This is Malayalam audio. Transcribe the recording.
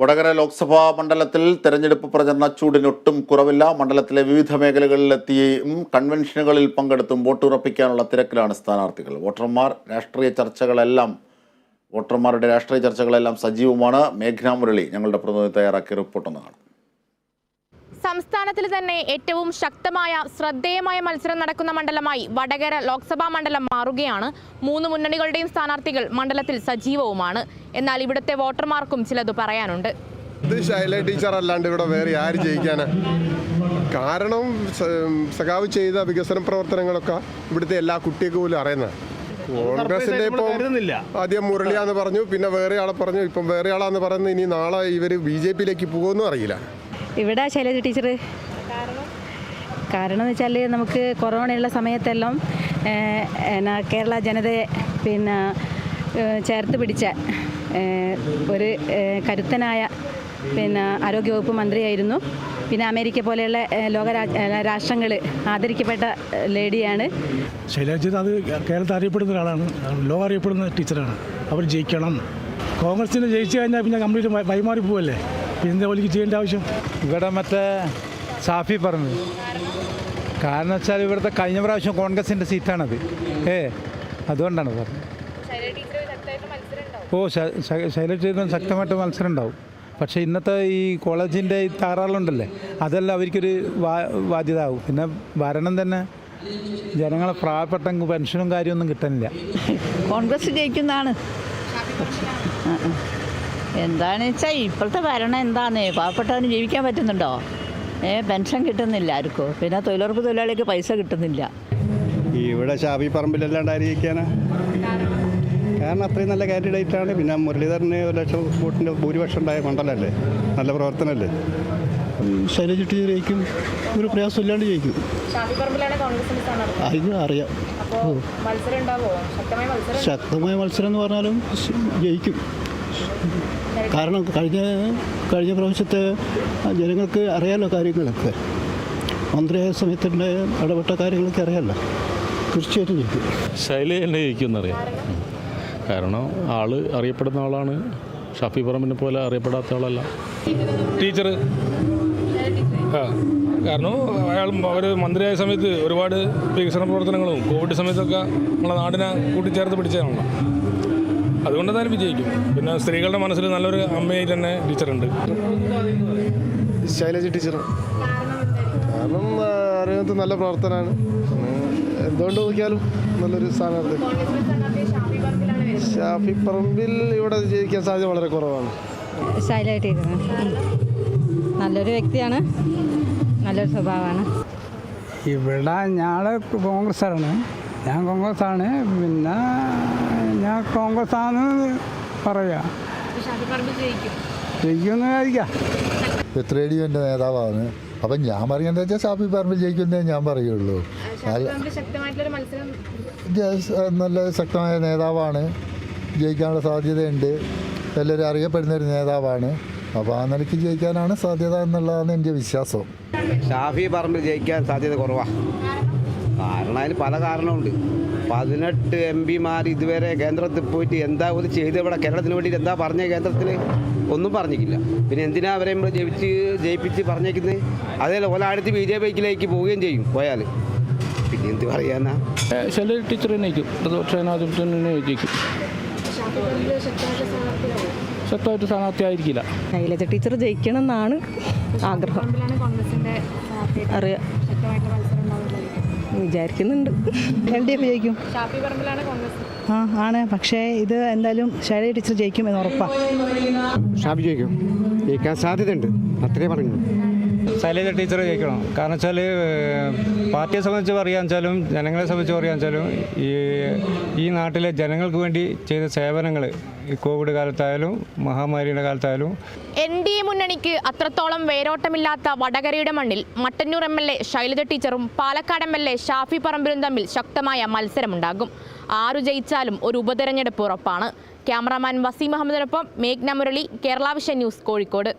വടകര ലോക്സഭാ മണ്ഡലത്തിൽ തെരഞ്ഞെടുപ്പ് പ്രചരണ ചൂടിനൊട്ടും കുറവില്ല. മണ്ഡലത്തിലെ വിവിധ മേഖലകളിലെത്തിയും കൺവെൻഷനുകളിൽ പങ്കെടുത്തും വോട്ടുറപ്പിക്കാനുള്ള തിരക്കിലാണ് സ്ഥാനാർത്ഥികൾ. വോട്ടർമാർ രാഷ്ട്രീയ ചർച്ചകളെല്ലാം വോട്ടർമാരുടെ രാഷ്ട്രീയ ചർച്ചകളെല്ലാം സജീവമാണ്. മേഘ്ന മുരളി ഞങ്ങളുടെ പ്രതിനിധി തയ്യാറാക്കിയ റിപ്പോർട്ടൊന്ന് കാണാം. സംസ്ഥാനത്തിൽ തന്നെ ഏറ്റവും ശക്തമായ ശ്രദ്ധേയമായ മത്സരം നടക്കുന്ന മണ്ഡലമായി വടകര ലോക്സഭാ മണ്ഡലം മാറുകയാണ്. മൂന്ന് മുന്നണികളുടെയും സ്ഥാനാർത്ഥികൾ മണ്ഡലത്തിൽ സജീവവുമാണ്. എന്നാൽ ഇവിടുത്തെ വോട്ടർമാർക്കും ചിലത് പറയാനുണ്ട്. ഇത് ശൈല ടീച്ചർ അല്ലാണ്ട് ഇവിടെ വേറെ ആര് ജയിക്കാനാ? കാരണം സഖാവ് ചെയ്ത വികസന പ്രവർത്തനങ്ങളൊക്കെ ഇവിടുത്തെ എല്ലാ കുട്ടികൾക്കും പോലും അറിയുന്നത്. കോൺഗ്രസിന്റെ ഇപ്പം ആദ്യം മുരളിയാന്ന് പറഞ്ഞു പിന്നെ വേറെ ആളെ പറഞ്ഞു ഇപ്പം വേറെ ആളാന്ന് പറയുന്നത് ഇനി നാളെ ഇവർ ബി ജെ പിയിലേക്ക് പോകുമെന്നും അറിയില്ല. ഇവിടെ ശൈലജ ടീച്ചർ. കാരണം? എന്ന് വെച്ചാൽ നമുക്ക് കൊറോണയുള്ള സമയത്തെല്ലാം എന്നാ കേരള ജനതയെ പിന്നെ ചേർത്ത് പിടിച്ച ഒരു കരുത്തനായ പിന്നെ ആരോഗ്യവകുപ്പ് മന്ത്രിയായിരുന്നു. പിന്നെ അമേരിക്ക പോലെയുള്ള ലോക രാഷ്ട്രങ്ങൾ ആദരിക്കപ്പെട്ട ലേഡിയാണ്. ശൈലജിത് അത് കേരളത്തിൽ അറിയപ്പെടുന്ന ഒരാളാണ്. ലോകം അറിയപ്പെടുന്ന ടീച്ചറാണ്. അവർ ജയിക്കണം. കോൺഗ്രസിന് ജയിച്ചു കഴിഞ്ഞാൽ പിന്നെ കംപ്ലീറ്റ് വൈമാറി പോവല്ലേ? എന്താ ഒലിക്ക് ചെയ്യേണ്ട ആവശ്യം? ഇവിടെ മറ്റേ സാഫി പറഞ്ഞു കാരണം വെച്ചാൽ ഇവിടുത്തെ കഴിഞ്ഞ പ്രാവശ്യം കോൺഗ്രസിന്റെ സീറ്റാണത്. ഏ അതുകൊണ്ടാണ് പറഞ്ഞത്. ഓ ശൈലജ ടീച്ചറിന് ശക്തമായിട്ട് മത്സരം ഉണ്ടാവും പക്ഷേ ഇന്നത്തെ ഈ കോളേജിന്റെ ഈ താറാളുണ്ടല്ലേ അതെല്ലാം അവർക്കൊരു വാ ബാധ്യത ആവും പിന്നെ ഭരണം തന്നെ ജനങ്ങളെ പ്രാവപ്പെട്ട പെൻഷനും കാര്യമൊന്നും കിട്ടാനില്ല കോൺഗ്രസ് ജയിക്കുന്നതാണ്. എന്താണെന്ന് വെച്ചാൽ ഇപ്പോഴത്തെ ഭരണം എന്താന്ന്? പാവപ്പെട്ടവന് ജീവിക്കാൻ പറ്റുന്നുണ്ടോ? ഏ പെൻഷൻ കിട്ടുന്നില്ല ആർക്കും. പിന്നെ തൊഴിലുറപ്പ് തൊഴിലാളിക്ക് പൈസ കിട്ടുന്നില്ല. ഇവിടെ ഷാബി പറമ്പിലല്ലാണ്ട് ആയിരിക്കാനാ കാരണം അത്രയും നല്ല കാൻഡിഡേറ്റ് ആണ്. പിന്നെ മുരളീധരന് ഒരു ലക്ഷം വോട്ടിന്റെ ഭൂരിപക്ഷം ഉണ്ടായ മണ്ഡലമല്ലേ നല്ല പ്രവർത്തനമല്ലേ ശൈലജ ടീച്ചർ ജയിക്കും ഒരു പ്രയാസം ഇല്ലാണ്ട് ജയിക്കും. അതിന് അറിയാം. ശക്തമായ മത്സരം? എന്ന് പറഞ്ഞാലും ജയിക്കും. കാരണം കഴിഞ്ഞ കഴിഞ്ഞ പ്രാവശ്യത്തെ ജനങ്ങൾക്ക് അറിയാലോ കാര്യങ്ങളൊക്കെ. മന്ത്രിയായ സമയത്തിന്റെ ഇടപെട്ട കാര്യങ്ങളൊക്കെ അറിയാമല്ലോ തീർച്ചയായിട്ടും ജയിക്കും ശൈലി തന്നെ ജയിക്കുമെന്നറിയാം കാരണം ആൾ അറിയപ്പെടുന്ന ആളാണ്. ഷാഫി പറമ്പിനെ പോലെ അറിയപ്പെടാത്ത ആളല്ല. ടീച്ചർ. ആ കാരണം അയാൾ അവർ മന്ത്രിയായ സമയത്ത് ഒരുപാട് വികസന പ്രവർത്തനങ്ങളും കോവിഡ് സമയത്തൊക്കെ നമ്മളെ നാടിനെ കൂട്ടിച്ചേർത്ത് പിടിച്ചതാണല്ലോ അതുകൊണ്ട് തന്നെ വിജയിക്കും. പിന്നെ സ്ത്രീകളുടെ മനസ്സിൽ നല്ലൊരു അമ്മയായി തന്നെ ടീച്ചറുണ്ട്. ശൈലജ ടീച്ചർ കാരണം അറിയാത്ത നല്ല പ്രവർത്തനമാണ്. എന്തുകൊണ്ട് നോക്കിയാലും നല്ലൊരു സ്ഥാനാർത്ഥി. ഷാഫി പറമ്പിൽ ഇവിടെ ജയിക്കാൻ സാധ്യത വളരെ കുറവാണ്. ശൈലജ ടീച്ചർ. നല്ലൊരു വ്യക്തിയാണ്. നല്ലൊരു സ്വഭാവമാണ്. ഇവിടെ ഞാൻ കോൺഗ്രസ്സാണ്. ഞാൻ കോൺഗ്രസ് ആണ് പിന്നെ ഞാൻ കോൺഗ്രസ് ആണ് പറയാ ജയിക്കുമെന്ന് വിചാരിക്കാം. എത്രയടി എന്റെ നേതാവാണ്? അപ്പം ഞാൻ പറയുന്നത് വെച്ചാൽ ഷാഫി പറമ്പിൽ ജയിക്കുന്നേ ഞാൻ പറയുള്ളൂ. നല്ല ശക്തമായ നേതാവാണ്. ജയിക്കാനുള്ള സാധ്യതയുണ്ട്. എല്ലാവരും അറിയപ്പെടുന്ന ഒരു നേതാവാണ്. അപ്പോൾ ആ നിലയ്ക്ക് ജയിക്കാനാണ് സാധ്യത എന്നുള്ളതാണ് എന്റെ വിശ്വാസം. ഷാഫി പറമ്പിൽ ജയിക്കാൻ സാധ്യത കുറവാണ് കാരണം അതിന് പല കാരണമുണ്ട്. പതിനെട്ട് എം പിമാർ ഇതുവരെ കേന്ദ്രത്തിൽ പോയിട്ട് എന്താ ഒരു ചെയ്ത് ഇവിടെ കേരളത്തിന് വേണ്ടിയിട്ട് എന്താ പറഞ്ഞ കേന്ദ്രത്തിൽ ഒന്നും പറഞ്ഞിട്ടില്ല. പിന്നെ എന്തിനാ അവരെ നമ്മൾ ജയിച്ച് ജയിപ്പിച്ച് പറഞ്ഞേക്കുന്നത് അതേ ഓലാടുത്ത് ബി ജെ പിയിലേക്ക് പോവുകയും ചെയ്യും പോയാൽ പിന്നെ എന്ത് പറയാനാ? ചില ടീച്ചർ പ്രതിപക്ഷ ജനാധിപത്യം ശക്തമായിട്ട് സ്ഥാനാർത്ഥി ആയിരിക്കില്ല. ശൈലജ ടീച്ചർ ജയിക്കണം എന്നാണ് ആഗ്രഹം അറിയാം. വിചാരിക്കുന്നുണ്ട്. എൽ ഡി എഫ് ജയിക്കും ആ ആണ്. പക്ഷേ ഇത് എന്തായാലും ശൈലജ ടീച്ചർ ജയിക്കും എന്ന് ഉറപ്പാണ് ഷാഫി ജയിക്കും. ജയിക്കാൻ സാധ്യതയുണ്ട്. അത്രേ പറഞ്ഞു ശൈലജ ടീച്ചർ ജയിക്കണം കാരണം വെച്ചാൽ പാർട്ടിയെ സംബന്ധിച്ച് പറയാൻ വെച്ചാലും ജനങ്ങളെ സംബന്ധിച്ച് പറയാൻ വെച്ചാലും ഈ ഈ നാട്ടിലെ ജനങ്ങൾക്ക് വേണ്ടി ചെയ്ത സേവനങ്ങൾ ഈ കോവിഡ് കാലത്തായാലും മഹാമാരിയുടെ കാലത്തായാലും. എൻ ഡി എ മുന്നണിക്ക് അത്രത്തോളം വേരോട്ടമില്ലാത്ത വടകരയുടെ മണ്ണിൽ Mattannur M L A Shailaja ടീച്ചറും Palakkad M L A Shafi പറമ്പിലും തമ്മിൽ ശക്തമായ മത്സരമുണ്ടാകും. ആരു ജയിച്ചാലും ഒരു ഉപതെരഞ്ഞെടുപ്പ് ഉറപ്പാണ്. ക്യാമറാമാൻ വസീം അഹമ്മദിനൊപ്പം മേഘ്ന മുരളി കേരള വിഷൻ ന്യൂസ് കോഴിക്കോട്.